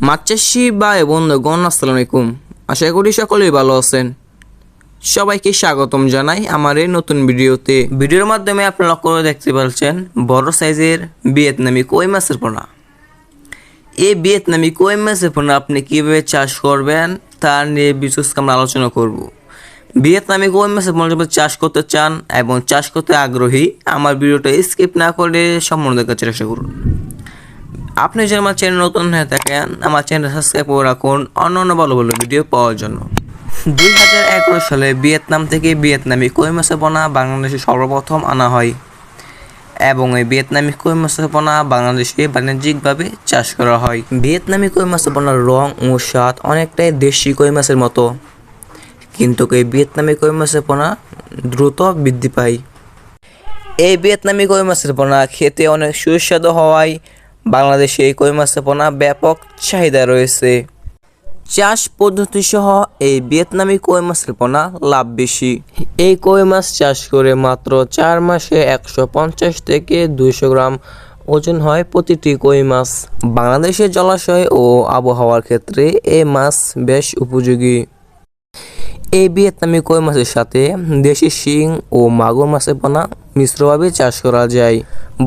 মাছ চাষি ভাই বন্ধুগণ আসসালামু আলাইকুম। আশা করি সকলেই ভালো আছেন। সবাইকে স্বাগতম জানাই আমার এই নতুন ভিডিওতে। ভিডিওর মাধ্যমে আপনারা লক্ষ্য করে দেখতে পাচ্ছেন, বড় সাইজের ভিয়েতনামি কই মাছের পোনা। এই ভিয়েতনামি কই মাছের পোনা আপনি কীভাবে চাষ করবেন, তা নিয়ে বিশেষ আমরা আলোচনা করব। ভিয়েতনামি কই মাছের পোনা চাষ করতে চান এবং চাষ করতে আগ্রহী, আমার ভিডিওটা স্কিপ না করে সম্পূর্ণ দেখার চেষ্টা করুন। আপনি যদি আমার চ্যানেল নতুন হয়ে থাকেন, আমার চ্যানেল সাবস্ক্রাইব করে রাখুন, অন্য অন্য ভালো ভালো ভিডিও পাওয়ার জন্য। দুই হাজার এগারো সালে ভিয়েতনাম থেকে ভিয়েতনামি কই মাছের পোনা বাংলাদেশে সর্বপ্রথম আনা হয়। এবং এই ভিয়েতনামি কই মাছের পোনা বাংলাদেশে বাণিজ্যিকভাবে চাষ করা হয়। ভিয়েতনামি কই মাছের পোনার রং ও স্বাদ অনেকটাই দেশি কই মাছের মতো। কিন্তু এই ভিয়েতনামি কই মাছের পোনা দ্রুত বৃদ্ধি পায়। এই ভিয়েতনামি কই মাছের পোনা খেতে অনেক সুস্বাদু হওয়ায় বাংলাদেশে এই কই মাছের পোনা ব্যাপক চাহিদা রয়েছে। চাষ পদ্ধতি সহ এই ভিয়েতনামি কই মাছের পোনা লাভ বেশি। এই কই মাছ চাষ করে মাত্র চার মাসে একশো পঞ্চাশ থেকে দুইশো গ্রাম ওজন হয় প্রতিটি কই মাছ। বাংলাদেশের জলাশয় ও আবহাওয়ার ক্ষেত্রে এই মাছ বেশ উপযোগী। এই ভিয়েতনামি কই মাছের সাথে দেশি শিং ও মাগুর মাছের পোনা মিশ্রভাবে চাষ করা যায়।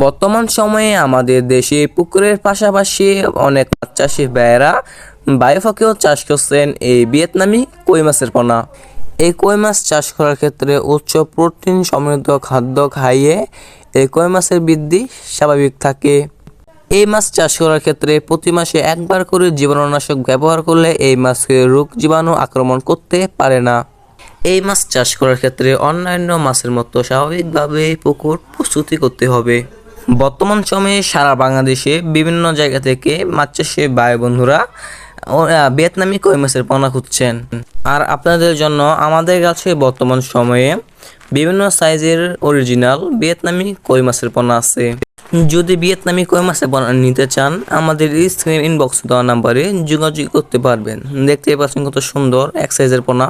বর্তমান সময়ে আমাদের দেশে পুকুরের পাশাপাশি অনেক মাছ চাষি ভাইয়েরা বায়োফকেও চাষ করছেন এই ভিয়েতনামি কই মাছের পোনা। এই কই মাছ চাষ করার ক্ষেত্রে উচ্চ প্রোটিন সমৃদ্ধ খাদ্য খাইয়ে এই কই মাছের বৃদ্ধি স্বাভাবিক থাকে। এই মাছ চাষ করার ক্ষেত্রে প্রতি মাসে একবার করে জীবাণুনাশক ব্যবহার করলে এই মাছকে রোগ জীবাণু আক্রমণ করতে পারে না। এই মাছ চাষ করার ক্ষেত্রে অন্যান্য মাছের মতো স্বাভাবিকভাবে পুকুর প্রস্তুতি করতে হবে। বর্তমান সময়ে সারা বাংলাদেশে বিভিন্ন জায়গা থেকে মাছ চাষে ভাই বন্ধুরা ভিয়েতনামি কই মাছের পোনা খুঁজছেন। আর আপনাদের জন্য আমাদের কাছে বর্তমান সময়ে বিভিন্ন সাইজের অরিজিনাল ভিয়েতনামি কই মাছের পোনা আছে। যদি ভিয়েতনামি কই মাছের পোনা নিতে চান, আমাদের স্ক্রিন ইনবক্স দেওয়া নাম্বারে যোগাযোগ করতে পারবেন। দেখতে পাচ্ছেন কত সুন্দর এক সাইজের পোনা